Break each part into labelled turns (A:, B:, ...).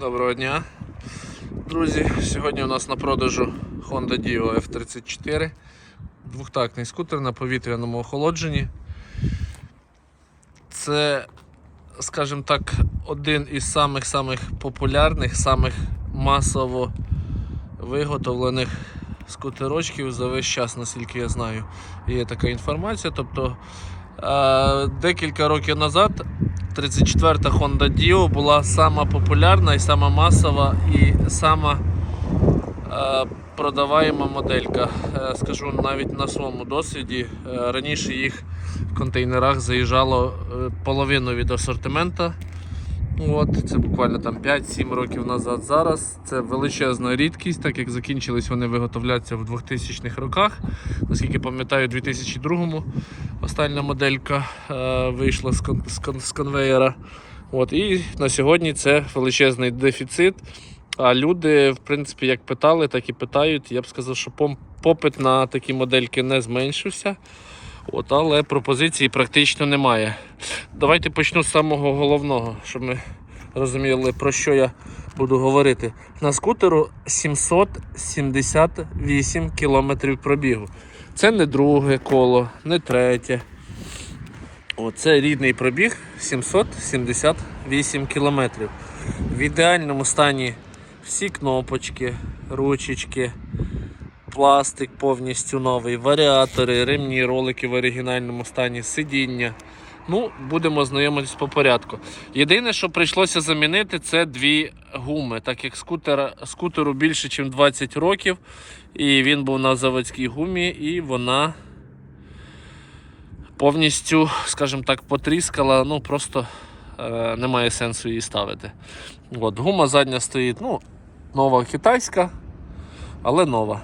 A: Доброго дня, друзі. Сьогодні у нас на продажу Honda Dio F34. Двохтактний скутер на повітряному охолодженні. Це, скажімо так, один із самих-самих популярних, самих масово виготовлених скутерочків за весь час, наскільки я знаю. Є така інформація. Тобто е, декілька років назад 34-та Honda Dio була сама популярна і сама масова і сама е, продаваєма моделька. Е, скажу навіть на своєму досвіді. Е, раніше їх в контейнерах заїжджало е, половину від асортимента. От, це буквально там 5-7 років назад. Зараз це величезна рідкість, так як закінчились вони виготовлятися в 2000-х роках. Наскільки пам'ятаю, у 2002-му остання моделька е, вийшла з, кон- з, кон- з конвеєра. От, і на сьогодні це величезний дефіцит. А люди, в принципі, як питали, так і питають. Я б сказав, що попит на такі модельки не зменшився. От, але пропозиції практично немає. Давайте почну з самого головного, щоб ми розуміли, про що я буду говорити. На скутеру 778 км пробігу. Це не друге коло, не третє. Оце рідний пробіг 778 км. В ідеальному стані всі кнопочки, ручечки, пластик повністю новий, варіатори, ремні, ролики в оригінальному стані, сидіння. Ну, будемо знайомитись по порядку. Єдине, що прийшлося замінити, це дві гуми, так як скутера, скутеру більше, ніж 20 років, і він був на заводській гумі, і вона повністю, скажімо так, потріскала, ну просто е, немає сенсу її ставити. От, гума задня стоїть, ну, нова китайська, але нова.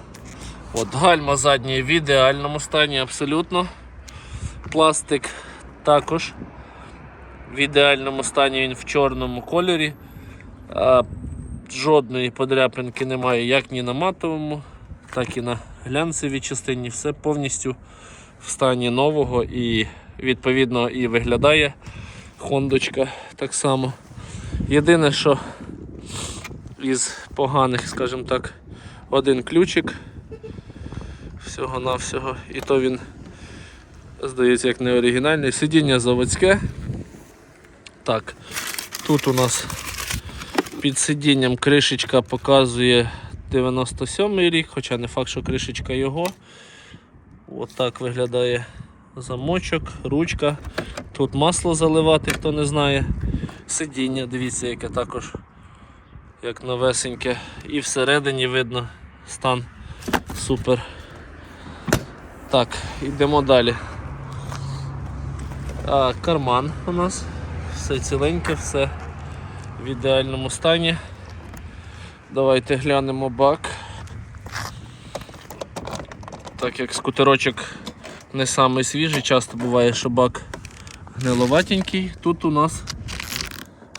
A: От, гальма задні в ідеальному стані, абсолютно. Пластик також в ідеальному стані, він в чорному кольорі. А, жодної подряпинки немає як ні на матовому, так і на глянцевій частині. Все повністю в стані нового і відповідно і виглядає хондочка так само. Єдине, що із поганих, скажімо так, один ключик всього-навсього, і то він здається як не оригінальний. Сидіння заводське. Так, тут у нас під сидінням кришечка показує 97-й рік, хоча не факт, що кришечка його. От виглядає замочок, ручка. Тут масло заливати, хто не знає. Сидіння, дивіться, яке також як новесеньке. І всередині видно стан супер. Так, йдемо далі. А, карман у нас. Все ціленьке, все в ідеальному стані. Давайте глянемо бак. Так як скутерочок не самий свіжий, часто буває, що бак гниловатенький. Тут у нас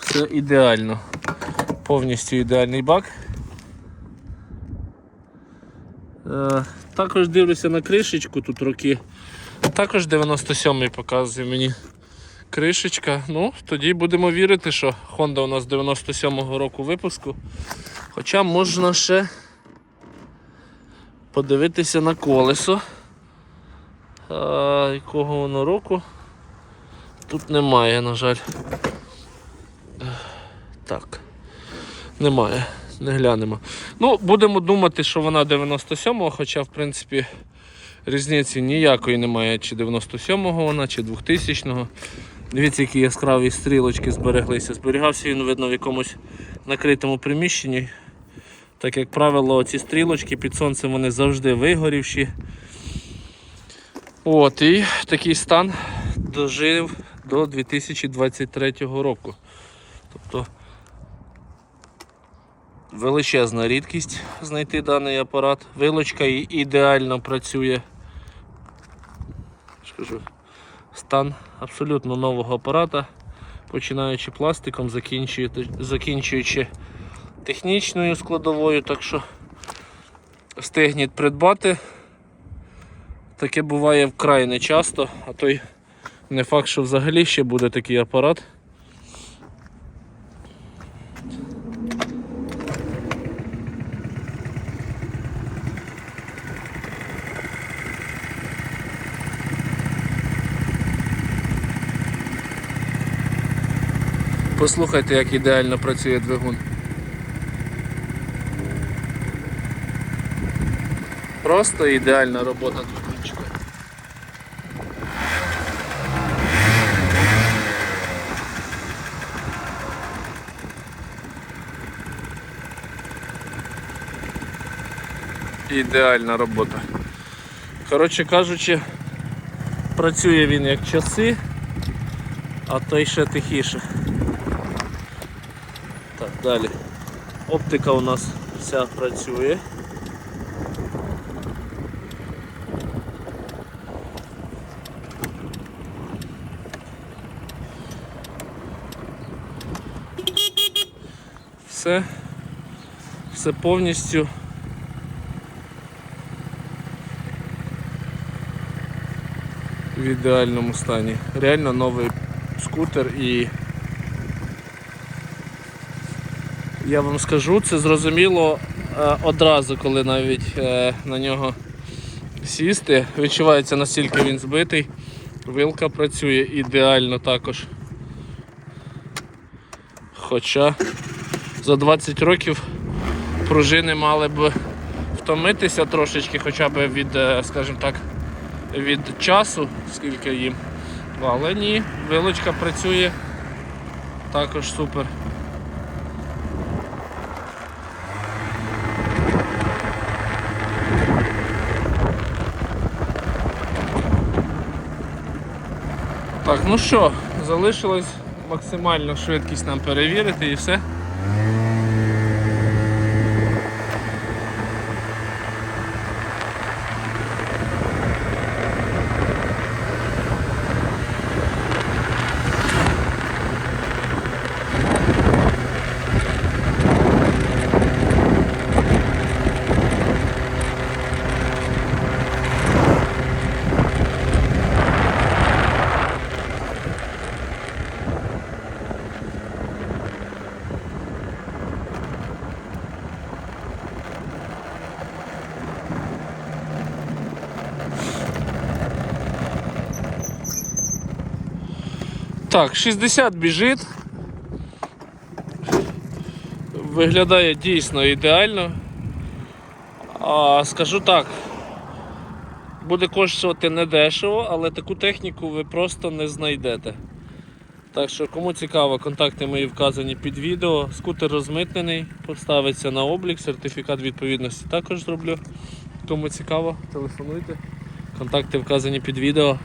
A: все ідеально. Повністю ідеальний бак. Е, також дивлюся на кришечку, тут роки. Також 97-й показує мені кришечка. Ну, тоді будемо вірити, що Honda у нас 97-го року випуску. Хоча можна ще подивитися на колесо. А, якого воно року? Тут немає, на жаль. Так. Немає, не глянемо. Ну, будемо думати, що вона 97-го, хоча, в принципі, різниці ніякої немає, чи 97-го вона, чи 2000-го. Дивіться, які яскраві стрілочки збереглися. Зберігався він, видно, в якомусь накритому приміщенні. Так як правило, ці стрілочки під сонцем вони завжди вигорівші. От, і такий стан дожив до 2023 року. Тобто величезна рідкість знайти даний апарат. Вилочка ідеально працює. Скажу, стан абсолютно нового апарата, починаючи пластиком, закінчуючи, технічною складовою, так що встигніть придбати. Таке буває вкрай нечасто, а то й не факт, що взагалі ще буде такий апарат. Послухайте, як ідеально працює двигун. Просто ідеальна робота двигунчика. Ідеальна робота. Коротше кажучи, працює він як часи, а то ще тихіше. Далі. Оптика у нас вся працює. Все, все повністю в ідеальному стані. Реально новий скутер і я вам скажу, це зрозуміло е, одразу, коли навіть е, на нього сісти. Відчувається настільки він збитий. Вилка працює ідеально також. Хоча за 20 років пружини мали б втомитися трошечки, хоча б від, е, скажімо так, від часу, скільки їм. Але ні, вилочка працює також супер. Так, ну що, залишилось максимальну швидкість нам перевірити і все. Так, 60 біжить. Виглядає дійсно ідеально. А, скажу так, буде коштувати недешево, але таку техніку ви просто не знайдете. Так що, кому цікаво, контакти мої вказані під відео. Скутер розмитнений, поставиться на облік, сертифікат відповідності також зроблю. Кому цікаво, телефонуйте. Контакти вказані під відео.